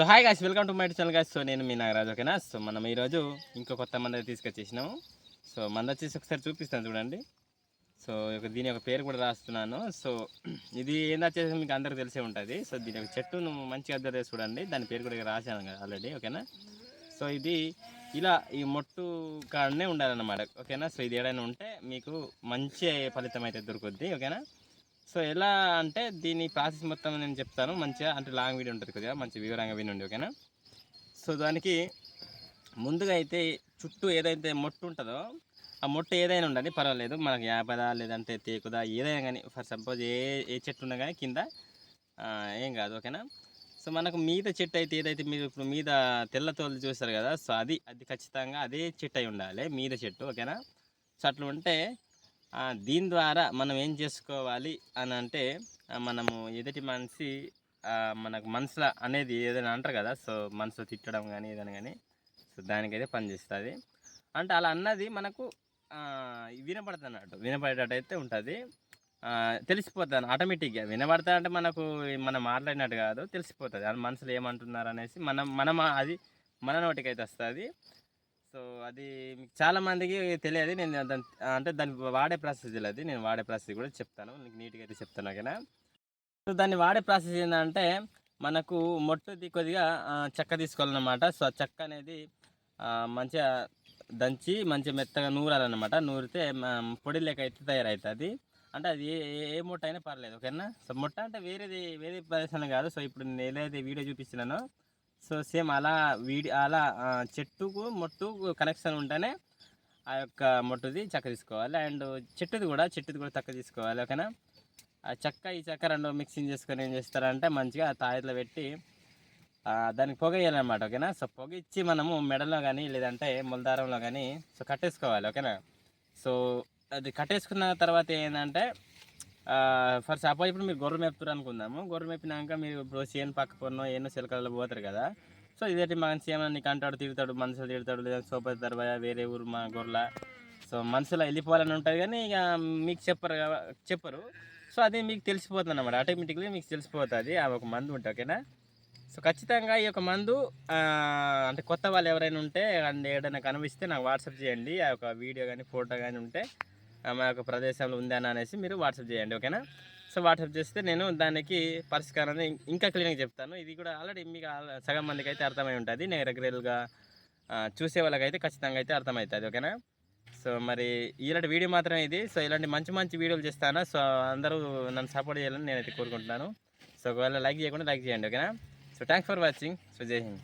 So hi guys welcome to my channel guys so నేను మీ నాగరాజు ఓకేనా? సో మనం ఈరోజు ఇంకో కొత్త మంద తీసుకొచ్చేసినాము సో మంద వచ్చేసి ఒకసారి చూపిస్తాను చూడండి. సో ఒక దీని యొక్క పేరు కూడా రాస్తున్నాను. సో ఇది ఏందచ్చేసి మీకు అందరికి తెలిసే ఉంటుంది. సో దీని యొక్క చెట్టును మంచిగా అద్దరు చేసి చూడండి. దాని పేరు కూడా రాశాను కదా ఆల్రెడీ ఓకేనా? సో ఇది ఇలా ఈ మొట్టు కాడనే ఉండాలన్నమాట ఓకేనా? సో ఇది ఏడైనా ఉంటే మీకు మంచి ఫలితం అయితే దొరుకుద్ది ఓకేనా? సో ఎలా అంటే దీని ప్రాసెస్ మొత్తం నేను చెప్తాను. మంచిగా అంటే లాంగ్ వీడియో ఉంటుంది కొద్దిగా మంచి వివరంగా వినండి ఓకేనా? సో దానికి ముందుగా అయితే చుట్టూ ఏదైతే మొట్టు ఉంటుందో ఆ మొట్టు ఏదైనా ఉండాలి పర్వాలేదు. మనకి యాపదా లేదంటే తేకుదా ఏదైనా కానీ ఫర్ సపోజ్ ఏ ఏ చెట్టు ఉన్నా కానీ కింద ఏం కాదు ఓకేనా? సో మనకు మీద చెట్టు అయితే ఏదైతే మీరు ఇప్పుడు మీద తెల్ల తోలు చూస్తారు కదా సో అది అది ఖచ్చితంగా అదే చెట్టు అయి ఉండాలి మీద చెట్టు ఓకేనా? సో అట్లా ఉంటే దీని ద్వారా మనం ఏం చేసుకోవాలి అని అంటే మనము ఎదుటి మనిషి మనకు మనసులో అనేది ఏదైనా అంటారు కదా సో మనసులో తిట్టడం కానీ ఏదైనా కానీ సో దానికైతే పనిచేస్తుంది అంటే అలా అన్నది మనకు వినపడుతుంది అన్నట్టు వినపడేటట్టు అయితే ఉంటుంది తెలిసిపోతుంది ఆటోమేటిక్గా. వినపడతా అంటే మనకు మనం మాట్లాడినట్టు కాదు తెలిసిపోతుంది. అది మనసులో ఏమంటున్నారు అనేసి మనం మనం అది మన నోటికైతే వస్తుంది. సో అది మీకు చాలా మందికి తెలియదు. నేను దాని అంటే దాన్ని వాడే ప్రాసెస్ తెలియదు. నేను వాడే ప్రాసెస్ కూడా చెప్తాను. నీకు నీట్గా అయితే చెప్తాను ఓకేనా సో దాన్ని వాడే ప్రాసెస్ ఏంటంటే మనకు మొట్టది కొద్దిగా చెక్క తీసుకోవాలన్నమాట. సో ఆ చెక్క అనేది మంచిగా దంచి మంచిగా మెత్తగా నూరాలన్నమాట. నూరితే పొడి లెక్క అయితే తయారవుతుంది. అంటే అది ఏ ఏ- మొట్ట అయినా పర్లేదు. ఓకేనా? సో మొట్ట అంటే వేరేది వేరే ప్రదేశం కాదు. సో ఇప్పుడు నేను ఏదైతే వీడియో చూపిస్తున్నానో సో సేమ్ అలా వీడి అలా చెట్టుకు మొట్టు కనెక్షన్ ఉంటేనే ఆ యొక్క మొట్టుది చెక్క తీసుకోవాలి. అండ్ చెట్టుది కూడా చెట్టుది కూడా చక్క తీసుకోవాలి ఓకేనా? ఆ చెక్క ఈ చెక్క రెండు మిక్సింగ్ చేసుకొని ఏం చేస్తారంటే మంచిగా తాయిలో పెట్టి దానికి పొగ వేయాలన్నమాట ఓకేనా? సో పొగ ఇచ్చి మనము మెడలో కానీ లేదంటే ములదారంలో కానీ సో కట్టేసుకోవాలి ఓకేనా? సో అది కట్టేసుకున్న తర్వాత ఏంటంటే ఫర్ సపోజ్ ఇప్పుడు మీరు గొర్రె మేపుతారు అనుకుందాము. గొర్రె మేపినాక మీరు ఇప్పుడు చేను పక్క పొన్నో ఎన్నో చిలకలలో పోతారు కదా. సో ఇదేంటి మనిషి ఏమైనా నీకు అంటాడు తిడతాడు మనుషులు తిడతాడు లేదా సోపతి దర్బాయ వేరే ఊరు మా గొర్రెల. సో మనసులో వెళ్ళిపోవాలని ఉంటుంది కానీ ఇక మీకు చెప్పరు చెప్పరు. సో అది మీకు తెలిసిపోతుంది అన్నమాట. ఆటోమేటిక్లీ మీకు తెలిసిపోతుంది. ఆ ఒక మందు ఉంటుంది ఓకేనా? సో ఖచ్చితంగా ఈ యొక్క మందు అంటే కొత్త వాళ్ళు ఎవరైనా ఉంటే అండ్ ఏదైనా కనిపిస్తే నాకు వాట్సాప్ చేయండి. ఆ యొక్క వీడియో కానీ ఫోటో కానీ ఉంటే మా యొక్క ప్రదేశంలో ఉందని అనేసి మీరు వాట్సాప్ చేయండి ఓకేనా? సో వాట్సాప్ చేస్తే నేను దానికి పరిష్కారాన్ని ఇంకా క్లియర్గా చెప్తాను. ఇది కూడా ఆల్రెడీ మీకు సగం మందికి అయితే అర్థమై ఉంటుంది. నేను రెగ్యులర్గా చూసే వాళ్ళకైతే ఖచ్చితంగా అయితే అర్థమవుతుంది ఓకేనా? సో మరి ఇలాంటి వీడియో మాత్రమే ఇది. సో ఇలాంటి మంచి మంచి వీడియోలు చేస్తాను. సో అందరూ నన్ను సపోర్ట్ చేయాలని నేనైతే కోరుకుంటున్నాను. సో ఒకవేళ లైక్ చేయకుండా లైక్ చేయండి ఓకేనా? So thanks for watching. So జై హింద్.